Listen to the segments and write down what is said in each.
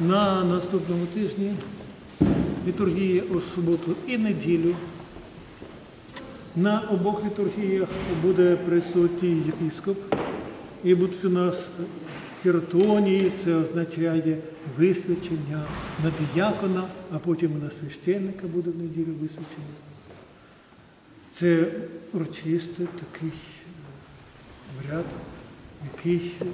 На наступному тижні літургія у суботу і неділю. На обох літургіях буде присутній єпіскоп. І будуть у нас хіротонії, це означає висвячення на діякона, а потім на священника буде в неділю висвячення. Це урочистий такий який е, ну,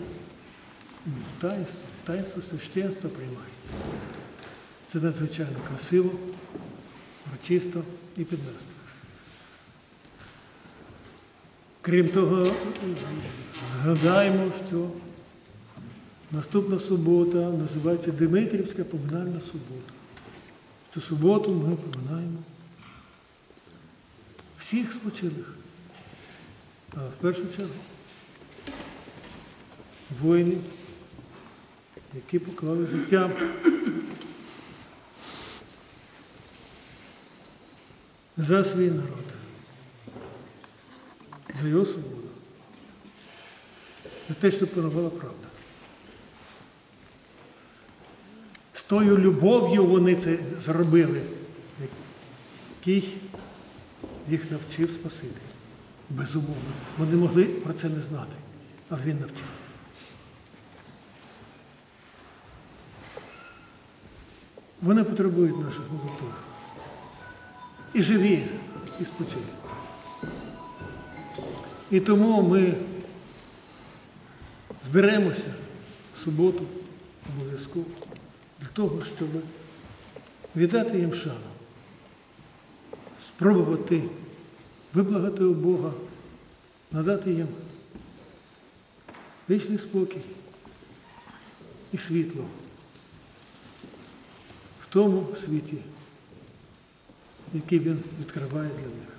таїнство, таїнство священства приймається. Це надзвичайно красиво, урочисто і піднесно. Крім того, згадаємо, що наступна субота називається Димитрівська поминальна субота. Цю суботу ми поминаємо всіх спочилих. А в першу чергу воїнів, які поклали життя за свій народ, за його свободу, за те, що панувала правда. З тою любов'ю вони це зробили, який їх навчив Спаситель. Безумовно. Вони могли про це не знати, але він навчив. Вони потребують наших молитв. І живі, і спочилі. І тому ми зберемося в суботу обов'язково для того, щоб віддати їм шану спробувати виблагати у Бога, надати їм вічний спокій і світло в тому світі, який він відкриває для них.